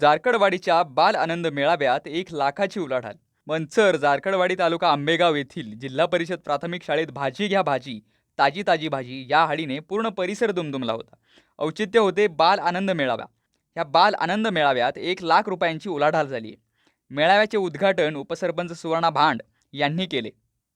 जारकडवाडीच्या बाल आनंद मेळाव्यात एक लाखाची उलाढाल. मंचर जारकडवाडी तालुका आंबेगाव येथील जिल्हा परिषद प्राथमिक शाळेत भाजी घ्या भाजी ताजी ताजी भाजी या हाडीने पूर्ण परिसर दुमदुमला होता. औचित्य होते बाल आनंद मेळावा. या बाल आनंद मेळाव्यात एक लाख रुपयांची उलाढाल झाली आहे. मेळाव्याचे उद्घाटन उपसरपंच सुवर्णा भांड यांनी केले.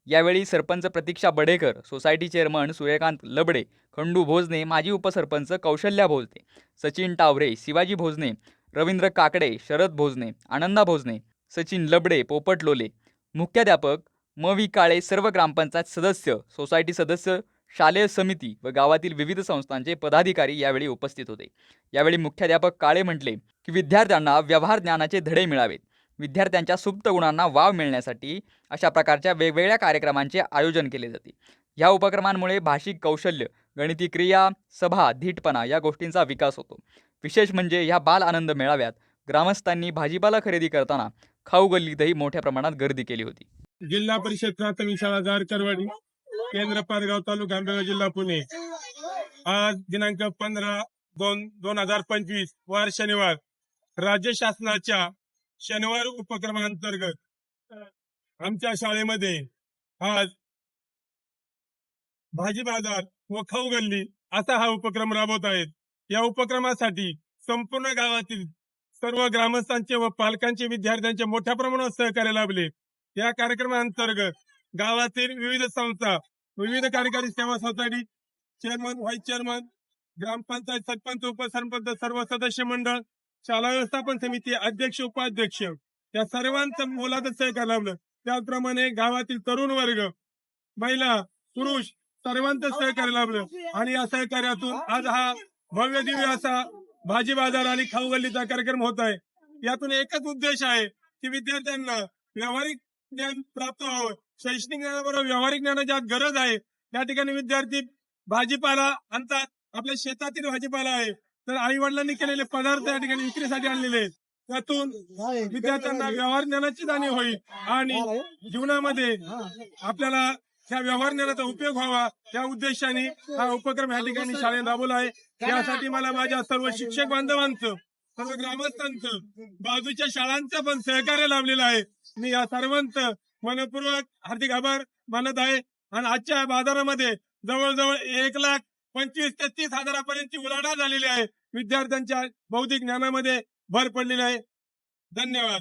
यावेळी सरपंच प्रतीक्षा बडेकर सोसायटी चेअरमन सूर्यकांत लबडे खंडू भोजने माजी उपसरपंच कौशल्या भोजने सचिन टावरे शिवाजी भोजने रवींद्र काकडे शरद भोजने आनंदा भोजने सचिन लबडे पोपट लोले मुख्याध्यापक म व्ही काळे सर्व ग्रामपंचायत सदस्य सोसायटी सदस्य शालेय समिती व गावातील विविध संस्थांचे पदाधिकारी यावेळी उपस्थित होते. यावेळी मुख्याध्यापक काळे म्हटले की विद्यार्थ्यांना व्यवहार ज्ञानाचे धडे मिळावेत. विद्यार्थ्यांच्या सुप्त गुणांना वाव मिळण्यासाठी अशा प्रकारच्या वेगवेगळ्या कार्यक्रमांचे आयोजन केले जाते. ह्या उपक्रमांमुळे भाषिक कौशल्य गणिती क्रिया सभा धीटपणा या गोष्टींचा विकास होतो. विशेष म्हणजे ह्या बाल आनंद मेळाव्यात ग्रामस्थांनी भाजीपाला खरेदी करताना खाऊ गल्लीतही मोठ्या प्रमाणात गर्दी केली होती. जिल्हा परिषद प्राथमिक शाळा जारकरवाडी केंद्र पारगाव तालुका आंबेगाव जिल्हा पुणे. आज दिनांक पंधरा दोन दोन हजार पंचवीस वार शनिवार. राज्य शासनाच्या शनिवार उपक्रमांतर्गत आमच्या शाळेमध्ये आज भाजी बाजार व खाऊ गल्ली असा हा उपक्रम राबवत आहेत. या उपक्रमासाठी संपूर्ण गावातील सर्व ग्रामस्थांचे व पालकांचे विद्यार्थ्यांचे मोठ्या प्रमाणात सहकार्य लाभले. या कार्यक्रमाअंतर्गत गावातील विविध संस्था विविध कार्यकारी सेवा सोसायटी चेअरमन व्हाईस चेअरमन ग्रामपंचायत सरपंच उपसरपंच सर्व सदस्य मंडळ शाळा व्यवस्थापन समिती अध्यक्ष उपाध्यक्ष या सर्वांचं मोलाचं सहकार्य लाभलं. त्याचप्रमाणे गावातील तरुण वर्ग महिला पुरुष सर्वांचं सहकार्य लाभलं. आणि या सहकार्यातून आज हा भव्य दिव्य असा भाजी बाजार आणि खाऊ गल्लीचा कार्यक्रम होत आहे. यातून एकच उद्देश आहे की विद्यार्थ्यांना व्यावहारिक ज्ञान प्राप्त व्हावं. शैक्षणिक ज्ञानाबरोबर व्यावहारिक ज्ञानाची आज गरज आहे. या ठिकाणी विद्यार्थी भाजीपाला आणतात. आपल्या शेतातील भाजीपाला आहे. तर आई वडिलांनी केलेले पदार्थ या ठिकाणी विक्रीसाठी आणलेले आहेत. त्यातून विद्यार्थ्यांना व्यवहार ज्ञानाची जाणीव होईल. आणि जीवनामध्ये आपल्याला ह्या व्यवहार ज्ञानाचा उपयोग व्हावा. त्या उद्देशाने हा उपक्रम या ठिकाणी शाळेत राबवला आहे. यासाठी मला माझ्या सर्व शिक्षक बांधवांचं सर्व ग्रामस्थांचं बाजूच्या शाळांचं पण सहकार्य लाभलेलं आहे. मी या सर्वांचं मनपूर्वक हार्दिक आभार मानत आहे. आणि आजच्या बाजारामध्ये जवळजवळ एक लाख पंचवीस ते तीस हजारापर्यंतची उलाढाल झालेली आहे. विद्यार्थ्यांच्या बौद्धिक ज्ञानामध्ये भर पडलेली आहे. धन्यवाद.